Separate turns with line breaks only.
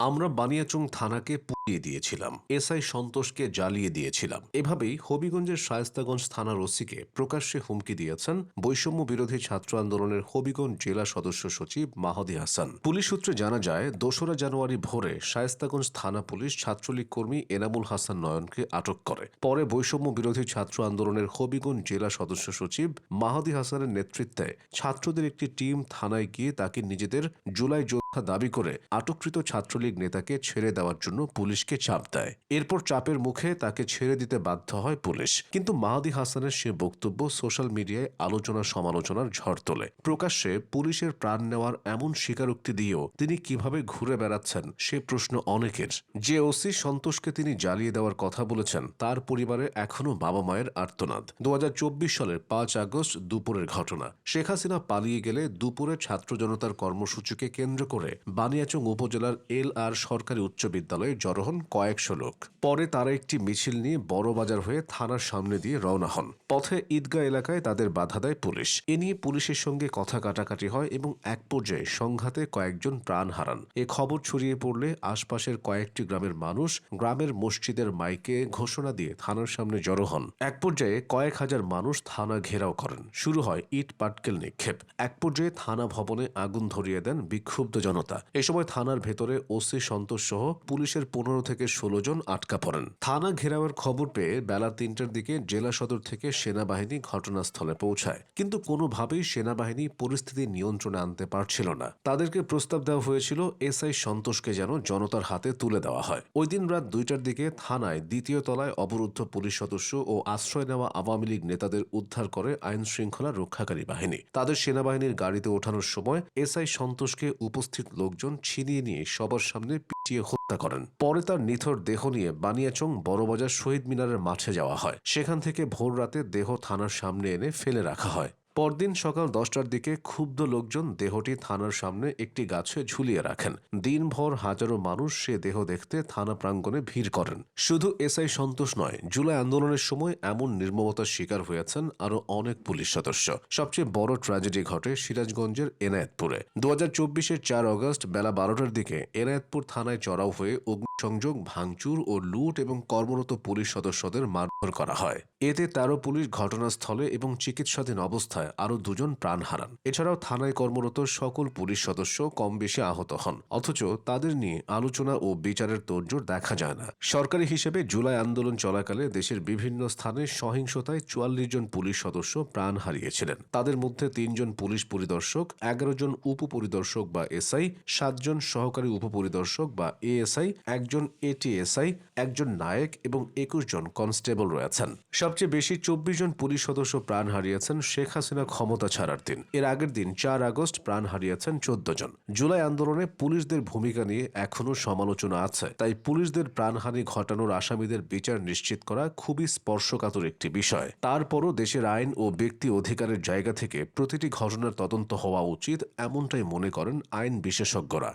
আমরা বানিয়াচং থানাকে পুড়িয়ে দিয়েছিলাম, এসআই সন্তোষকে জ্বালিয়ে দিয়েছিলাম। এভাবেই হবিগঞ্জের শায়স্তাগঞ্জ থানার ওসিকে প্রকাশ্যে হুমকি দিয়েছেন বৈষম্য বিরোধী ছাত্র আন্দোলনের হবিগঞ্জ জেলা সদস্য সচিব মাহদি হাসান। পুলিশ সূত্রে জানা যায়, দোসরা জানুয়ারি ভোরে শায়স্তাগঞ্জ থানা পুলিশ ছাত্রলীগ কর্মী এনামুল হাসান নয়নকে আটক করে। পরে বৈষম্য বিরোধী ছাত্র আন্দোলনের হবিগঞ্জ জেলা সদস্য সচিব মাহাদি হাসানের নেতৃত্বে ছাত্রদের একটি টিম থানায় গিয়ে তাকে নিজেদের জুলাই যোদ্ধা দাবি করে আটককৃত ছাত্রলীগ নেতাকে ছেড়ে দেওয়ার জন্য পুলিশকে চাপ দেয়। এরপর চাপের মুখে তাকে ছেড়ে দিতে বাধ্য হয় পুলিশ। কিন্তু মাহাদি হাসানের সে বক্তব্য সোশ্যাল মিডিয়ায় আলোচনা সমালোচনার ঝড় তোলে। প্রকাশ্যে পুলিশের প্রাণ নেওয়ার এমন স্বীকারোক্তি দিয়েও তিনি কীভাবে ঘুরে বেড়াচ্ছেন সে প্রশ্ন অনেকের। যে ওসি সন্তোষকে তিনি জ্বালিয়ে দেওয়ার কথা বলেছেন, তার পরিবারে এখনও বাবা মায়ের আর্তনাদ। দু সালের পাঁচ আগস্ট দুপুরের ঘটনা। শেখ হাসিনা পালিয়ে গেলে দুপুরে ছাত্র জনতার কর্মসূচিকে কেন্দ্র করে বানিয়াচং উপজেলার এল আর সরকারি উচ্চ বিদ্যালয়ে জড়ো কয়েকশো লোক। পরে তারা একটি মিছিল নিয়ে বড় বাজার হয়ে থানার সামনে দিয়ে রওনা হন। পথে ঈদগাহ এলাকায় তাদের বাধা দেয় পুলিশ। এ নিয়ে পুলিশের সঙ্গে কথা কাটাকাটি হয় এবং এক পর্যায়ে সংঘাতে কয়েকজন প্রাণ হারান। এ খবর ছড়িয়ে পড়লে আশপাশের কয়েকটি গ্রামের মানুষ গ্রামের মসজিদের মাইকে ঘোষণা দিয়ে থানার সামনে জড়ো হন। এক পর্যায়ে কয়েক হাজার মানুষ থানা ঘেরাও করেন। শুরু হয় ইট পাটকেল নিক্ষেপ। এক পর্যায়ে থানা ভবনে আগুন ধরিয়ে দেন বিক্ষুব্ধ জনতা এ সময় থানার ভেতরে ওসি সন্তোষ সহ পুলিশের পনেরো থেকে ষোলো জন আটকা পড়েন। থানা ঘেরাওয়ের খবর পেয়ে বেলা তিনটার দিকে জেলা সদর থেকে সেনাবাহিনী ঘটনাস্থলে পৌঁছায়। কিন্তু কোনোভাবেই সেনাবাহিনী পরিস্থিতি নিয়ন্ত্রণে আনতে পারছিল না। তাদেরকে প্রস্তাব দেওয়া হয়েছিল, এসআই সন্তোষকে যেন জনতার হাতে তুলে দেওয়া হয়। ওই দিন রাত দুইটার দিকে থানায় দ্বিতীয় তলায় অবরুদ্ধ পুলিশ সদস্য ও আশ্রয় নেওয়া আওয়ামী লীগ নেতাদের উদ্ধার করে আইন শৃঙ্খলা রক্ষাকারী বাহিনী। তাদের সেনাবাহিনীর গাড়িতে ওঠানোর সময় এসআই সন্তোষকে উপস্থিত লোকজন ছিনিয়ে নিয়ে সবার সামনে পিটিয়ে হত্যা করেন। পরে তার নিথর দেহ নিয়ে বানিয়াচং বড়বাজার শহীদ মিনারের মাঠে যাওয়া হয়। সেখান থেকে ভোর রাতে দেহ থানার সামনে এনে ফেলে রাখা হয়। পরদিন সকাল দশটার দিকে ক্ষুব্ধ লোকজন দেহটি থানার সামনে একটি গাছে ঝুলিয়ে রাখেন। দিনভর হাজারো মানুষ সে দেহ দেখতে থানা প্রাঙ্গণে ভিড় করেন। শুধু এসআই সন্তোষ নয়, জুলাই আন্দোলনের সময় এমন নির্মমতার শিকার হয়েছেন আরও অনেক পুলিশ সদস্য। সবচেয়ে বড় ট্র্যাজেডি ঘটে সিরাজগঞ্জের এনায়েতপুরে। দু হাজার চব্বিশের চার অগস্ট বেলা বারোটার দিকে এনায়েতপুর থানায় চড়াও হয়ে অগ্নিসংযোগ ভাঙচুর ও লুট এবং কর্মরত পুলিশ সদস্যদের মারধর করা হয়। এতে তেরো পুলিশ ঘটনাস্থলে এবং চিকিৎসাধীন অবস্থায় আরও দুজন প্রাণ হারান। এছাড়াও থানায় কর্মরত সকল পুলিশ সদস্য কম বেশি আহত হন। অথচ তাদের নিয়ে আলোচনা ও বিচারের তোড়জোড় দেখা যায় না। সরকারি হিসেবে জুলাই আন্দোলন চলাকালে দেশের বিভিন্ন স্থানে সহিংসতায় চুয়াল্লিশ জন পুলিশ সদস্য প্রাণ হারিয়েছিলেন। তাদের মধ্যে তিনজন পুলিশ পরিদর্শক, এগারো জন উপপরিদর্শক বা এসআই, সাতজন সহকারী উপপরিদর্শক বা এএসআই একজন এটিএসআই একজন নায়ক এবং একুশ জন কনস্টেবল রয়েছেন। সবচেয়ে বেশি চব্বিশ জন পুলিশ সদস্য প্রাণ হারিয়েছেন শেখ হাসিনা ক্ষমতা ছাড়ার দিন। এর আগের দিন চার আগস্ট প্রাণ হারিয়েছেন চোদ্দ জন। জুলাই আন্দোলনে পুলিশদের ভূমিকা নিয়ে এখনও সমালোচনা আছে। তাই পুলিশদের প্রাণহানি ঘটানোর আসামিদের বিচার নিশ্চিত করা খুবই স্পর্শকাতর একটি বিষয়। তারপরও দেশের আইন ও ব্যক্তি অধিকারের জায়গা থেকে প্রতিটি ঘটনার তদন্ত হওয়া উচিত, এমনটাই মনে করেন আইন বিশেষজ্ঞরা।